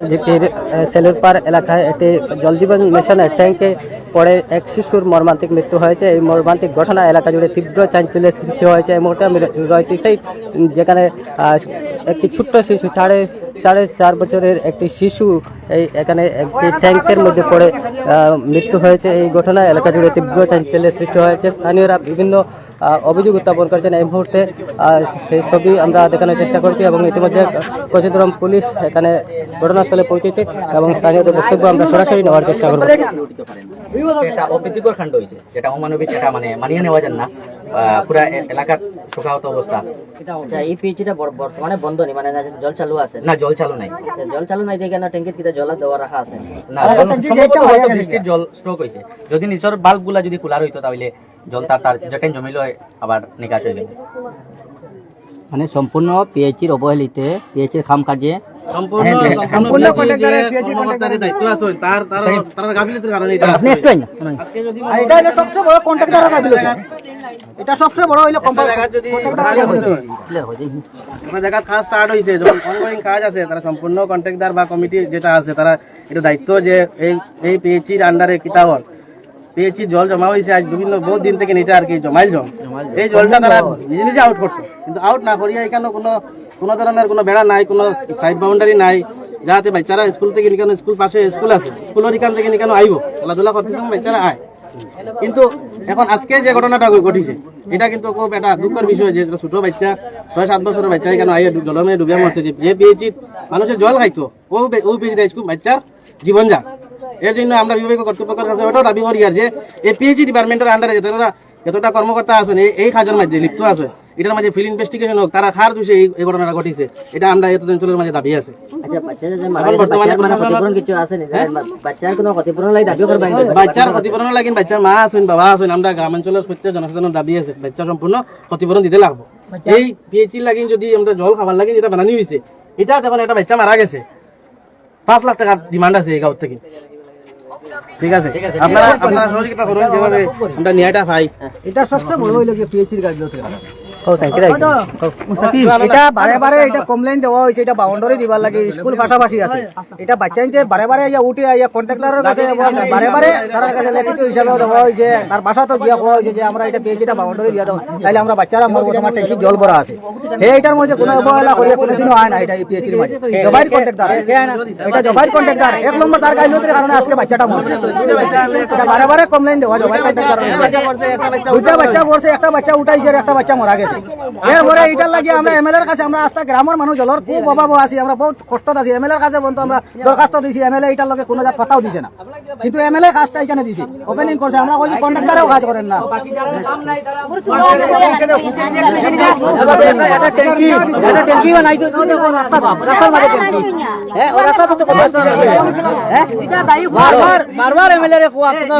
জিপির সেলুরপার এলাকায় একটি জলজীবন মিশনের ট্যাঙ্কে পড়ে এক শিশুর মর্মান্তিক মৃত্যু হয়েছে। এই মর্মান্তিক ঘটনা এলাকা জুড়ে তীব্র চাঞ্চল্যের সৃষ্টি হয়েছে। এই মুহূর্তে আমি রয়েছি সেই যেখানে একটি ছোট্ট শিশু, সাড়ে সাড়ে চার বছরের একটি শিশু, এই এখানে একটি ট্যাঙ্কের মধ্যে পড়ে মৃত্যু হয়েছে। এই ঘটনা এলাকা জুড়ে তীব্র চাঞ্চল্যের সৃষ্টি হয়েছে। স্থানীয়রা বিভিন্ন অভিযোগ উত্থাপন করেছেন। এই মুহূর্তে সেই ছবি আমরা দেখানোর চেষ্টা করছি এবং ইতিমধ্যে কচিদ্রম পুলিশ এখানে ঘটনাস্থলে পৌঁছেছে এবং স্থানীয়দের বক্তব্য আমরা সরাসরি নেওয়ার চেষ্টা করব। অপ্রীতিকর হয়েছে। অমানবিক, সেটা মানে মানিয়ে নেওয়া না। পুরা এ- এলাকার শোকাহত অবস্থা। আচ্ছা এই পিএইচটা বর্তমানে বন্ধ নেই মানে জল চালু আছে। না জল চালু নাই। আচ্ছা, জল চালু নাই দেখে না ট্যাঙ্কির কিটা জল দেওয়া রাখা আছে। না হয়তো বৃষ্টির জল স্ট্রোক হয়েছে যদি নিচের বাল্বগুলা যদি খোলা রইতো তাহলে জল তার তার যেখানে জমিল আবার নিকাশ হয়ে গেল মানে সম্পূর্ণ পিএইচির অবহেলিতে পিএইচির খাম কাজে। সম্পূর্ণ কন্ট্রাক্টরের কর্মকর্তার দায়িত্ব আছে তার তার তার গাফিলতির কারণে এটা আপনি একটু আজকে যদি আর এটা হলো সবচেয়ে বড় কন্ট্রাক্টরের গাফিলতি। এটা সবচেয়ে বড় হইল একটা জায়গা যদি কোনো জায়গা কাজ স্টার্ট হয়েছে যখন অনগোয়িং কাজ আছে তারা সম্পূর্ণ কন্ট্রাক্টর বা কমিটি যেটা আছে তারা এটা দায়িত্ব যে এই এই পিএইচির আন্ডারে কিতাবল পিএইচি জল জমা হয়েছে আজ বিভিন্ন বহুত দিন থেকে এটা আর কি জমাইল জল এই জলটা তারা নিজে নিজে আউট করতো। কিন্তু আউট না করিয়া এখানে কোনো কোনো ধরনের কোনো বেড়া নাই কোনো সাইড বাউন্ডারি নাই। যাতে বাচ্চারা স্কুল থেকে নিকানো স্কুল পাশে স্কুল আছে স্কুলের এখান থেকে নিকানো আইব। খেলাধুলা করতে সময় বাচ্চারা আয়। কিন্তু এখন আজকে যে ঘটনাটা ঘটিছে, এটা কিন্তু খুব একটা দুঃখের বিষয় যে ছোট বাচ্চা, ছয়, সাত বছরের বাচ্চা, এখানে আইয়া জলমে ডুবে মরছে, যে পেয়েছি, মানুষের জল খাইতো। ও ও পেয়েছি খুব বাচ্চার জীবন যাক এর জন্য আমরা বিভাগীয় কর্তৃপক্ষের কাছে ওটাও দাবি করি আর যে, এই পিএইচি ডিপার্টমেন্টের আন্ডারে যতটা যতটা কর্মকর্তা আছেন, এই এই কাজের মাঝে লিপ্ত আছে এটার মাঝে ফিল ইনভেস্টিগেশন হোক তারা খার দোষে এই ঘটনাটা ঘটিছে এটা আমরা এত অঞ্চলের মাঝে দাবি আছে। বাচ্চার ক্ষতিপূরণ লাগিন বাচ্চার মা আছেন বাবা আছেন আমরা গ্রামাঞ্চলের প্রত্যেক দাবি আছে বাচ্চা সম্পূর্ণ ক্ষতিপূরণ দিতে লাগবো। এই পিএইচি লাগিন যদি আমরা জল খাবার লাগিন যেটা বানানি হয়েছে এটা যখন একটা বাচ্চা মারা গেছে পাঁচ লাখ টাকার ডিমান্ড আছে এই গাঁও থেকে। ঠিক আছে? আপনারা আপনারা সহযোগিতা করুন যেভাবে আমরা ন্যায়টা পাই। এটা সবচেয়ে বড় হইল যে পিএইচির এটা বারে বারে এটা দেওয়া হয়েছে এটা বাউন্ডারি দিবার লাগে স্কুল পাশাপাশি আছে। এটা বাচ্চা নিতে বারে বারে ইয়া উঠে ইয়া কন্ট্রাক্টরের কাছে বারে বারে তার কাছে লিখিত হিসাবে দেওয়া হয়েছে তার বাসা গিয়া কোয়া হয়েছে যে আমরা এটা পেয়েছিটা বাউন্ডারি দিয়ে দাও তাহলে আমরা বাচ্চারা মরবো তোমার ট্যাঙ্কি জল ভরা আছে। এইটার মধ্যে কোনো অবহেলা করিয়া কোনোদিনও হয় না এটা এই পিএইচির মাঝে। জবাইর কন্ট্রাক্টর এটা জবাইর কন্ট্রাক্টর এক নম্বর তার গাইলতির কারণে আজকে বাচ্চাটা মরছে। এটা বারে বারে কমপ্লেইন দেওয়া জবাইর কন্ট্রাক্টর দুইটা বাচ্চা করছে একটা বাচ্চা উঠাইছে আর একটা বাচ্চা মারা গেছে। এরপরে এটার লাগে আমরা এমএলএর কাছে আমরা আস্থা গ্রামের মানুষ জলের খুব অভাব আছি আমরা বহুত কষ্টত আছি। এমএলএর কাছে বলতো আমরা দরখাস্ত দিছি এমএলএ এটার লগে কোনো জাত কথাও দিছে না। কিন্তু এমএলএ কাজটা এখানে দিছি। ওপেনিং করছে আমরা কইছি কন্ট্রাক্টরেও কাজ করেন না। বারবার এমএলএ রে ফোয়া কোনো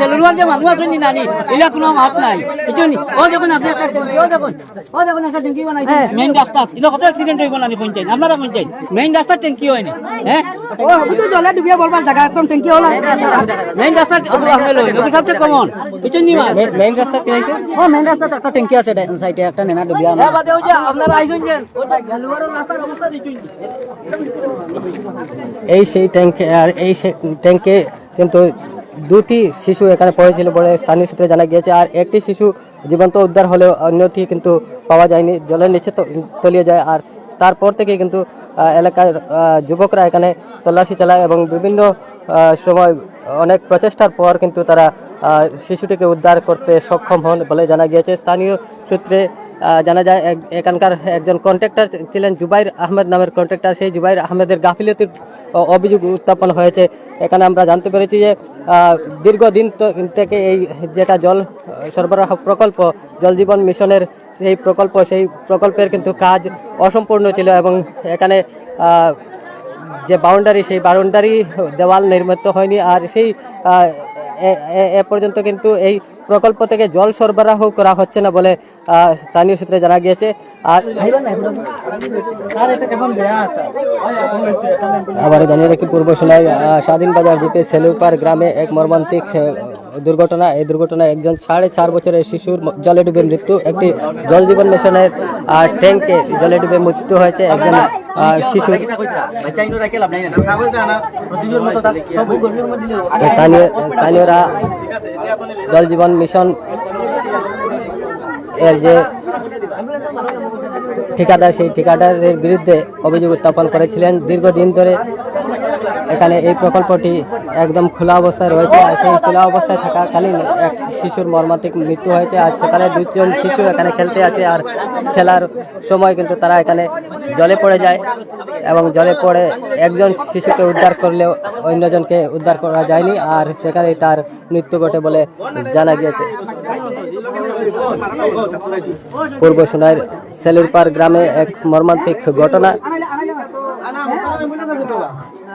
সেলুলার যে মানুষ আছেন নি নানি? এলা কোনো মাত নাই। এজনি ও দেখুন আপনি একটা ও দেখুন ও দেখুন একটা ট্যাঙ্কি বানাইছে মেইন রাস্তা। এটা কত অ্যাক্সিডেন্ট হইব নানি পঞ্চায়েত আপনারা পঞ্চায়েত মেইন রাস্তা ট্যাঙ্কি হয়নি? হ্যাঁ? ও তো জলে ডুবিয়ে বলবার জায়গা একদম ট্যাঙ্কি হলো? মেইন রাস্তা। আপনার লই নদী সবচেয়ে কমন এজনি মাছ মেইন রাস্তা কি হয়েছে ও মেইন রাস্তাতে একটা ট্যাঙ্কি আছে সাইডে একটা নেনা ডুবিয়া হ্যাঁ বাদে ওই যে আপনারা আইছেন যে ওটা রাস্তার অবস্থা দিচ্ছেন এই সেই ট্যাঙ্কে আর এই ট্যাঙ্কে কিন্তু দুটি শিশু এখানে পড়েছিল বলে স্থানীয় সূত্রে জানা গিয়েছে আর একটি শিশু জীবন্ত উদ্ধার হলেও অন্যটি কিন্তু পাওয়া যায়নি, জলের নিচে তলিয়ে যায়। আর তারপর থেকে কিন্তু এলাকার যুবকরা এখানে তল্লাশি চালায় এবং বিভিন্ন সময় অনেক প্রচেষ্টার পর কিন্তু তারা শিশুটিকে উদ্ধার করতে সক্ষম হন বলে জানা গিয়েছে। স্থানীয় সূত্রে জানা যায় এখানকার একজন কন্ট্রাক্টর ছিলেন জুবাইর আহমেদ নামের কন্ট্রাক্টর সেই জুবাইর আহমেদের গাফিলতির অভিযোগ উত্থাপন হয়েছে। এখানে আমরা জানতে পেরেছি যে দীর্ঘদিন থেকে এই যেটা জল সরবরাহ প্রকল্প, জল জীবন মিশনের সেই প্রকল্প, সেই প্রকল্পের কিন্তু কাজ অসম্পূর্ণ ছিল এবং এখানে যে বাউন্ডারি সেই বাউন্ডারি দেওয়াল নির্মিত হয়নি। আর সেই এ পর্যন্ত কিন্তু এই প্রকল্প থেকে জল সরবরাহ করা হচ্ছে না বলে স্থানীয় সূত্রে জানা গিয়েছে। আর আবার জানিয়ে রাখি পূর্ব সোনাই স্বাধীন বাজার জিপে সেলুপার গ্রামে এক মর্মান্তিক দুর্ঘটনা। এই দুর্ঘটনায় একজন সাড়ে চার বছরের শিশুর জলে ডুবে মৃত্যু। একটি জল জীবন মিশনের ট্যাঙ্কে জলে ডুবে মৃত্যু হয়েছে। একজন শিশু স্থানীয় স্থানীয়রা জল জীবন মিশন এর যে ঠিকাদার সেই ঠিকাদারের বিরুদ্ধে অভিযোগ উত্থাপন করেছিলেন। দীর্ঘদিন ধরে এখানে এই প্রকল্পটি একদম খোলা অবস্থায় রয়েছে। আর সেই খোলা অবস্থায় থাকাকালীন এক শিশুর মর্মান্তিক মৃত্যু হয়েছে। আর সেখানে দুজন শিশু এখানে খেলতে আসে আর খেলার সময় কিন্তু তারা এখানে জলে পড়ে যায় এবং জলে পড়ে একজন শিশুকে উদ্ধার করলেও অন্যজনকে উদ্ধার করা যায়নি আর সেখানে তার মৃত্যু ঘটে বলে জানা গিয়েছে। পূর্ব সোনার সেলুরপার গ্রামে এক মর্মান্তিক ঘটনা।